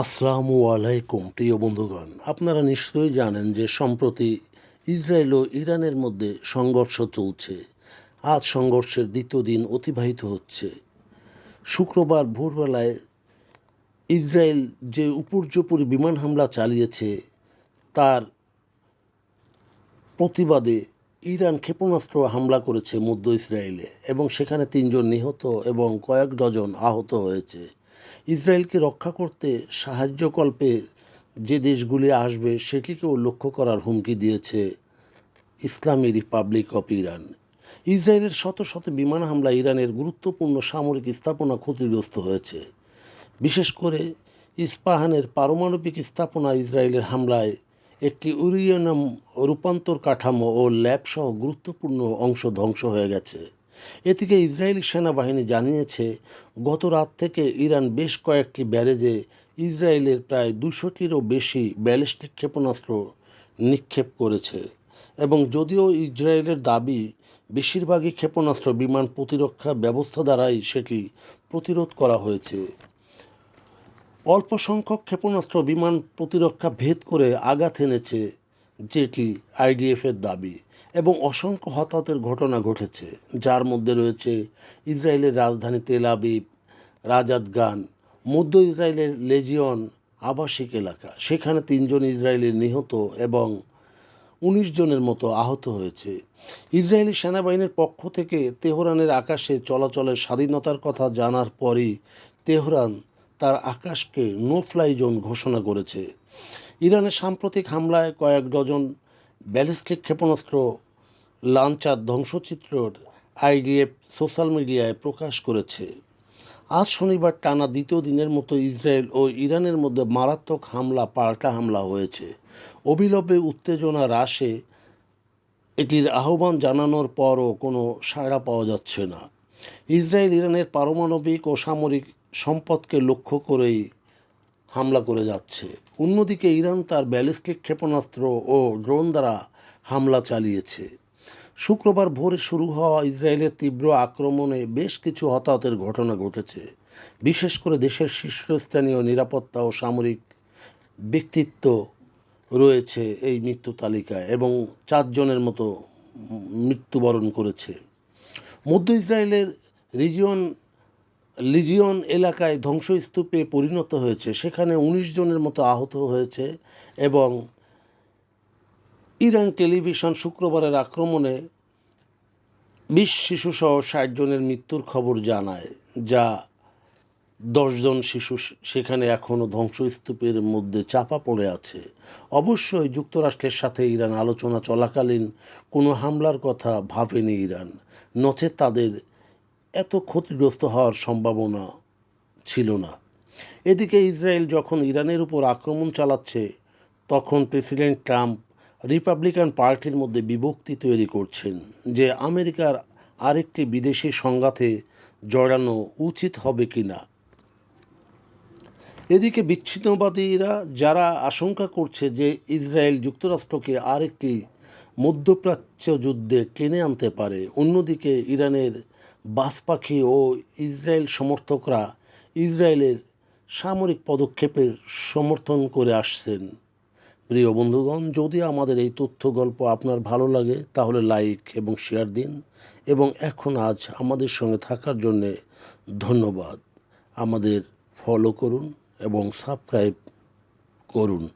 আসসালামু আলাইকুম, প্রিয় বন্ধুগণ। আপনারা নিশ্চয়ই জানেন যে সম্প্রতি ইসরায়েল ও ইরানের মধ্যে সংঘর্ষ চলছে। আজ সংঘর্ষের দ্বিতীয় দিন অতিবাহিত হচ্ছে। শুক্রবার ভোরবেলায় ইসরায়েল যে উপর্যুপরি বিমান হামলা চালিয়েছে, তার প্রতিবাদে ইরান ক্ষেপণাস্ত্র হামলা করেছে মধ্য ইসরায়েলে এবং সেখানে তিনজন নিহত এবং কয়েক ডজন আহত হয়েছে। ইসরায়েলকে রক্ষা করতে সাহায্যকল্পে যে দেশগুলি আসবে সেটিকেও লক্ষ্য করার হুমকি দিয়েছে ইসলামী রিপাবলিক অফ ইরান। ইসরায়েলের শত শত বিমান হামলা ইরানের গুরুত্বপূর্ণ সামরিক স্থাপনা ক্ষতিগ্রস্ত হয়েছে। বিশেষ করে ইস্পাহানের পারমাণবিক স্থাপনা ইসরায়েলের হামলায় একটি ইউরেনিয়াম রূপান্তর কাঠামো ও ল্যাবসহ গুরুত্বপূর্ণ অংশ ধ্বংস হয়ে গেছে। এদিকে ইসরায়েলি সেনাবাহিনী জানিয়েছে, গত রাত থেকে ইরান বেশ কয়েকটি ব্যারেজে ইসরায়েলের প্রায় দুশোটিরও বেশি ব্যালিস্টিক ক্ষেপণাস্ত্র নিক্ষেপ করেছে এবং যদিও ইসরায়েলের দাবি, বেশিরভাগই ক্ষেপণাস্ত্র বিমান প্রতিরক্ষা ব্যবস্থা দ্বারাই সেটি প্রতিরোধ করা হয়েছে। অল্প সংখ্যক ক্ষেপণাস্ত্র বিমান প্রতিরক্ষা ভেদ করে আঘাত এনেছে যেটি আইডিএফের দাবি এবং অসংখ্য হতাহতের ঘটনা ঘটেছে, যার মধ্যে রয়েছে ইসরায়েলের রাজধানী তেল আবিব, রাজাদ গান, মধ্য ইসরায়েলের লেজিয়ন আবাসিক এলাকা। সেখানে তিনজন ইসরায়েলি নিহত এবং উনিশ জনের মতো আহত হয়েছে। ইসরায়েলি সেনাবাহিনীর পক্ষ থেকে তেহরানের আকাশে চলাচলের স্বাধীনতার কথা জানার পরই তেহরান তার আকাশকে নো ফ্লাই জোন ঘোষণা করেছে। ইরানের সাম্প্রতিক হামলায় কয়েক ডজন ব্যালিস্টিক ক্ষেপণাস্ত্র, লাঞ্চার ধ্বংসচিত্র আইডিএফ সোশ্যাল মিডিয়ায় প্রকাশ করেছে। আজ শনিবার টানা দ্বিতীয় দিনের মতো ইসরায়েল ও ইরানের মধ্যে মারাত্মক হামলা, পাল্টা হামলা হয়েছে। অবিলম্বে উত্তেজনা হ্রাসে এটির আহ্বান জানানোর পরও কোনো সাড়া পাওয়া যাচ্ছে না। ইসরায়েল ইরানের পারমাণবিক ও সামরিক সম্পদকে লক্ষ্য করেই হামলা করে যাচ্ছে। অন্যদিকে ইরান তার ব্যালিস্টিক ক্ষেপণাস্ত্র ও ড্রোন দ্বারা হামলা চালিয়েছে। শুক্রবার ভোরে শুরু হওয়া ইসরায়েলের তীব্র আক্রমণে বেশ কিছু হতাহতের ঘটনা ঘটেছে। বিশেষ করে দেশের শীর্ষস্থানীয় নিরাপত্তা ও সামরিক ব্যক্তিত্ব রয়েছে এই মৃত্যু তালিকায় এবং চারজনের মতো মৃত্যুবরণ করেছে। মধ্য ইসরায়েলের রিজিয়ন লিজিয়ন এলাকায় ধ্বংসস্তূপে পরিণত হয়েছে। সেখানে উনিশ জনের মতো আহত হয়েছে এবং ইরান টেলিভিশন শুক্রবারের আক্রমণে বিশ শিশুসহ ষাট জনের মৃত্যুর খবর জানায়, যা দশজন শিশু সেখানে এখনও ধ্বংসস্তূপের মধ্যে চাপা পড়ে আছে। অবশ্যই যুক্তরাষ্ট্রের সাথে ইরান আলোচনা চলাকালীন কোনো হামলার কথা ভাবেনি ইরান। নচেত তাদের এত ক্ষতিগ্রস্ত হওয়ার সম্ভাবনা ছিল না। এদিকে ইসরায়েল যখন ইরানের উপর আক্রমণ চালাচ্ছে, তখন প্রেসিডেন্ট ট্রাম্প রিপাবলিকান পার্টির মধ্যে বিভক্তি তৈরি করছেন যে আমেরিকার আরেকটি বিদেশি সংঘাতে জড়ানো উচিত হবে কি না এদিকে বিচ্ছিন্নবাদীরা যারা আশঙ্কা করছে যে ইসরায়েল যুক্তরাষ্ট্রকে আরেকটি মধ্যপ্রাচ্য যুদ্ধে টেনে আনতে পারে, অন্যদিকে ইরানের বাস পাখি ও ইসরায়েল সমর্থকরা ইসরায়েলের সামরিক পদক্ষেপের সমর্থন করে আসছেন। প্রিয় বন্ধুগণ, যদি আমাদের এই তথ্য গল্প আপনার ভালো লাগে, তাহলে লাইক এবং শেয়ার দিন এবং এখন আজ আমাদের সঙ্গে থাকার জন্যে ধন্যবাদ। আমাদের ফলো করুন এবং সাবস্ক্রাইব করুন।